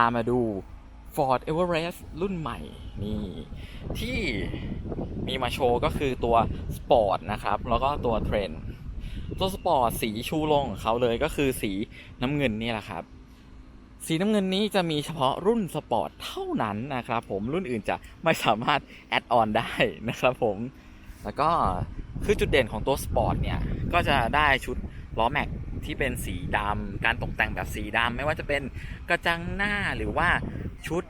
ามาดู Ford Everest รุ่นใหม่นี่ที่มีมาโชว์ก็คือตัว Sport นะครับ แล้วก็ตัวเทรนตัวสปอร์ตสีชูโรงของเขาเลยก็คือสีน้ำเงินนี่แหละครับ สีน้ำเงินนี้จะมีเฉพาะรุ่นสปอร์ตเท่านั้นนะครับผมรุ่นอื่นจะไม่สามารถแอดออนได้นะครับผมแล้วก็คือจุดเด่นของตัวสปอร์ตเนี่ย ก็จะได้ชุดล้อแม็ก ที่เป็นสีดำการตกแต่งแบบสีดำไม่ว่าจะเป็นกระจังหน้าหรือว่าชุด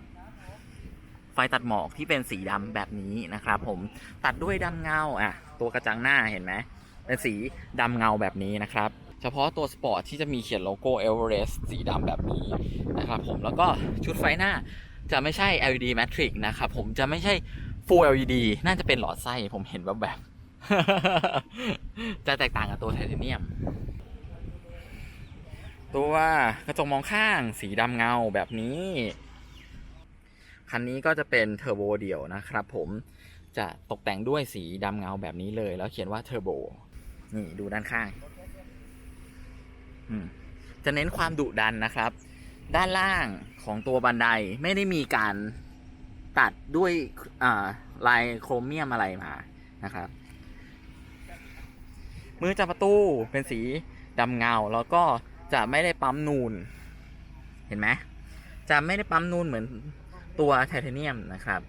ไฟตัดหมอกที่เป็นสีดำแบบนี้นะครับผมตัดด้วยดำเงาอะตัวกระจังหน้าเห็นไหมเป็นสีดำเงาแบบนี้นะครับเฉพาะตัวสปอร์ตที่จะมีเขียนโลโก้เอเวอเรสต์สีดำแบบนี้นะครับผมแล้วก็ชุดไฟหน้าจะไม่ใช่ LED Matrix นะครับผมจะไม่ใช่ Full LED น่าจะเป็นหลอดไส้ผมเห็นแบบแบบจะแตกต่างกับตัวไทเทเนียม ตัวกระจกมองข้างสีดำเงาแบบนี้ คันนี้ก็จะเป็นเทอร์โบเดี่ยวนะครับผมจะตกแต่งด้วยสีดำเงาแบบนี้เลย แล้วเขียนว่าเทอร์โบนี่ดูด้านข้างจะเน้นความดุดันนะครับ ด้านล่างของตัวบันไดไม่ได้มีการตัดด้วยลายโครเมียมอะไรมานะครับ มือจับประตูเป็นสีดำเงาแล้วก็ จะไม่ได้ปั๊มนูน เห็นไหมจะไม่ได้ปั๊มนูนเหมือนตัวไทเทเนียมนะครับ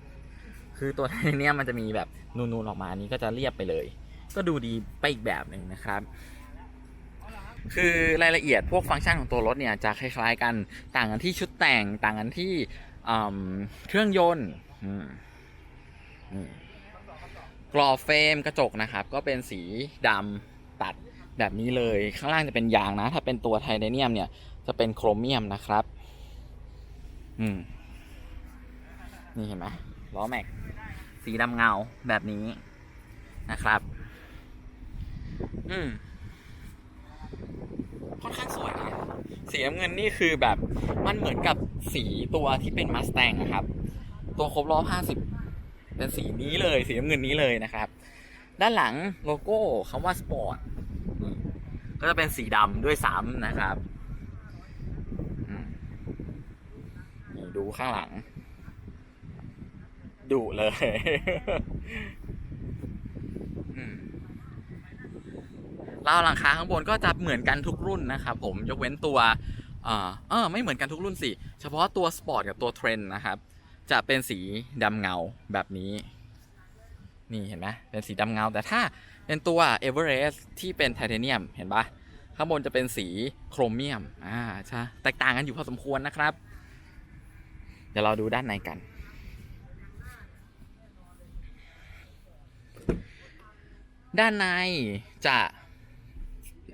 คือตัวไทเทเนียมมันจะมีแบบนูนๆออกมาอันนี้ก็จะเรียบไปเลย ก็ดูดีไปอีกแบบหนึ่งนะครับ คือรายละเอียดพวกฟังก์ชันของตัวรถเนี่ยจะคล้ายๆกันต่างกันที่ชุดแต่งต่างกันที่เครื่องยนต์กรอบเฟรมกระจกนะครับ ก็เป็นสีดำตัด แบบนี้เลย ข้างล่างจะเป็นยางนะ ถ้าเป็นตัวไทเทเนียมเนี่ย จะเป็นโครเมียมนะครับ อืม นี่เห็นไหมล้อแม็ก สีดำเงาแบบนี้นะครับ อืม ค่อนข้างสวยนะสีน้ำเงินนี่คือแบบ มันเหมือนกับสีตัวที่เป็นมาส t ตงนะครับ ตัวครบรอบ50เป็นสีนี้เลย สีน้ำเงินนี้เลยนะครับ ด้านหลังโลโก้คำว่าสปอร์ต ก็จะเป็นสีดำด้วยซ้ำนะครับนี่ดูข้างหลัง ดุเลยอืมราวหลังคาข้างบนก็จะเหมือนกันทุกรุ่นนะครับผมยกเว้นตัวเออเออไม่เหมือนกันทุกรุ่นสิ เฉพาะตัวสปอร์ตกับตัวเทรนนะครับ จะเป็นสีดำเงาแบบนี้ นี่เห็นไหมเป็นสีดำเงา แต่ถ้าเป็นตัว e v e r e s t ที่เป็นไทเทเนียมเห็นปะข้างบนจะเป็นสีโครเมียมอ่าใช่แตกต่างกันอยู่พอสมควรนะครับ เดี๋ยวเราดูด้านในกัน ด้านในจะ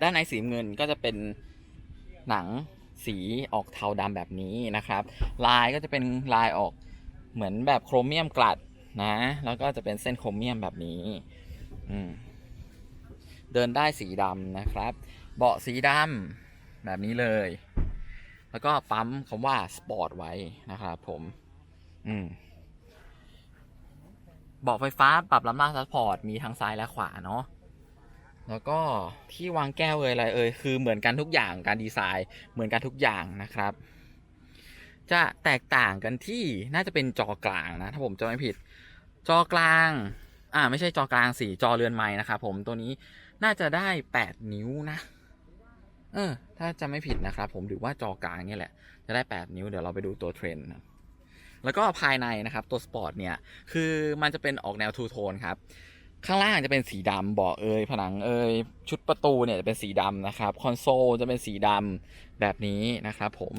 ด้านในสีเงินก็จะเป็นหนังสีออกเทาดำแบบนี้นะครับ ลายก็จะเป็นลายออกเหมือนแบบโครเมียมกลัด นะ แล้วก็จะเป็นเส้นโครเมียมแบบนี้ อืม เดินได้สีดำนะครับ เบาะสีดำแบบนี้เลย แล้วก็ปั๊มคำว่าสปอร์ตไว้นะครับผม อืมเบาะไฟฟ้าปรับลำหน้าซัพพอร์ตมีทั้งซ้ายและขวาเนาะแล้วก็ที่วางแก้วเอ่ยอะไรเอ่ยคือเหมือนกันทุกอย่างการดีไซน์เหมือนกันทุกอย่างนะครับ จะแตกต่างกันที่น่าจะเป็นจอกลางนะ ถ้าผมจำไม่ผิด จอกลาง อ่า ไม่ใช่จอกลางสี่จอเรือนไม้นะครับผมตัวนี้น่าจะได้8นิ้วนะ เออ ถ้าจะไม่ผิดนะครับผมหรือว่าจอกลางนี่แหละ จะได้8นิ้วเดี๋ยวเราไปดูตัวเทรนด์แล้วก็ภายในนะครับตัวสปอร์ตเนี่ย คือมันจะเป็นออกแนวทูโทนครับข้างล่างจะเป็นสีดำเบาะเอยผนังเอยชุดประตูเนี่ยจะเป็นสีดำนะครับคอนโซลจะเป็นสีดำแบบนี้นะครับผม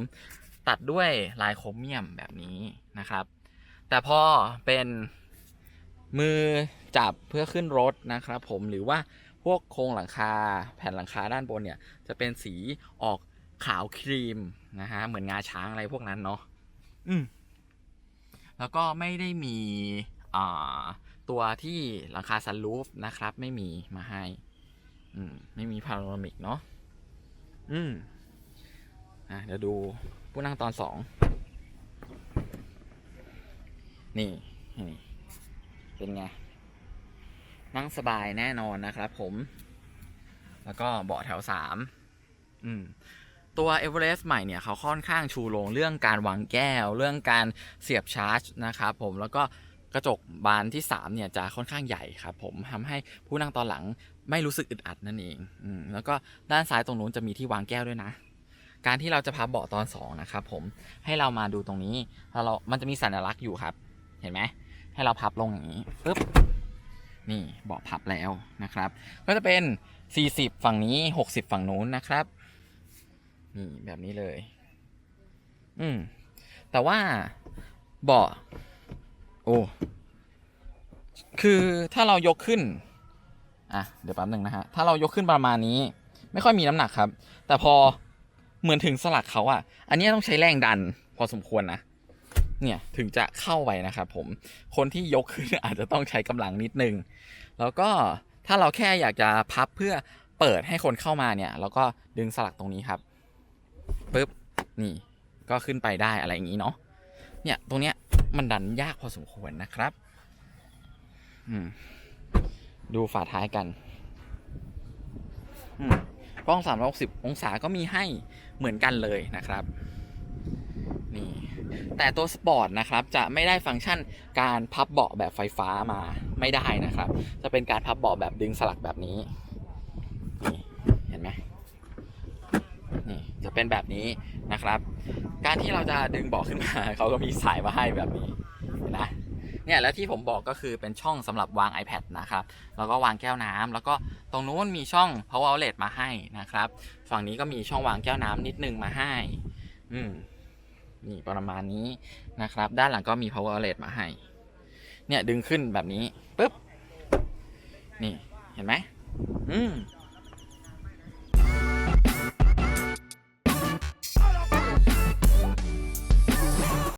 ตัดด้วยลายโครเมียมแบบนี้นะครับ แต่พอเป็น มือจับเพื่อขึ้นรถนะครับผมหรือว่าพวกโครงหลังคาแผ่นหลังคาด้านบนเนี่ย จะเป็นสีออกขาวครีมนะฮะเหมือนงาช้างอะไรพวกนั้นเนาะอืมแล้วก็ไม่ได้มีอ่าตัวที่หลังคาซันรูฟนะครับ ไม่มีมาให้ อืมไม่มีพาโนรามิกเนาะอืมอะเดี๋ยวดูผู้นั่งตอนสองนี่นี่ เป็นไง นั่งสบายแน่นอนนะครับผม แล้วก็เบาะแถวสามอืมตัว e v e r e s t ใหม่เนี่ยเขาค่อนข้างชูโรงเรื่องการวางแก้ว เรื่องการเสียบชาร์จนะครับผมแล้วก็กระจกบานที่ 3 เนี่ยจะค่อนข้างใหญ่ครับผมทำให้ผู้นั่งตอนหลังไม่รู้สึกอึดอัดนั่นเองอแล้วก็ด้านซ้ายตรงนู้นจะมีที่วางแก้วด้วยนะ การที่เราจะพับเบาะตอน2นะครับผมให้เรามาดูตรงนี้แล้วเรามันจะมีสัญลักษณ์อยู่ครับ เห็นไหม ให้เราพับลงอย่างนี้ปึ๊บนี่เบาะพับแล้วนะครับ ก็จะเป็น 40 ฝั่งนี้ 60 ฝั่งนู้นนะครับนี่แบบนี้เลย อืมแต่ว่าเบาะโอ้คือถ้าเรายกขึ้น อะ เดี๋ยวแป๊บหนึ่งนะฮะ ถ้าเรายกขึ้นประมาณนี้ ไม่ค่อยมีน้ำหนักครับ แต่พอเหมือนถึงสลักเขาอะอันนี้ต้องใช้แรงดัน พอสมควรนะ เนี่ยถึงจะเข้าไปนะครับผมคนที่ยกขึ้นอาจจะต้องใช้กำลังนิดนึง แล้วก็ถ้าเราแค่อยากจะพับเพื่อเปิดให้คนเข้ามาเนี่ยเราก็ดึงสลักตรงนี้ครับปึ๊บนี่ก็ขึ้นไปได้อะไรอย่างนี้เนาะเนี่ยตรงเนี้ยมันดันยากพอสมควรนะครับอืมดูฝาท้ายกันอืมกล้อง360 องศาก็มีให้เหมือนกันเลยนะครับ แต่ตัวสปอร์ตนะครับจะไม่ได้ฟังก์ชันการพับเบาะแบบไฟฟ้ามาไม่ได้นะครับ จะเป็นการพับเบาะแบบดึงสลักแบบนี้นี่เห็นไหมนี่จะเป็นแบบนี้นะครับ การที่เราจะดึงเบาะขึ้นมาเขาก็มีสายมาให้แบบนี้นะเนี่ยแล้วที่ผมบอกก็คือเป็นช่องสำหรับวาง iPad นะครับ แล้วก็วางแก้วน้ำแล้วก็ตรงนู้นมีช่อง power outlet มาให้นะครับ ฝั่งนี้ก็มีช่องวางแก้วน้ำนิดนึงมาให้ อืม นี่ประมาณนี้นะครับ ด้านหลังก็มี power outlet มาให้ เนี่ยดึงขึ้นแบบนี้ปุ๊บ นี่เห็นไหมอืม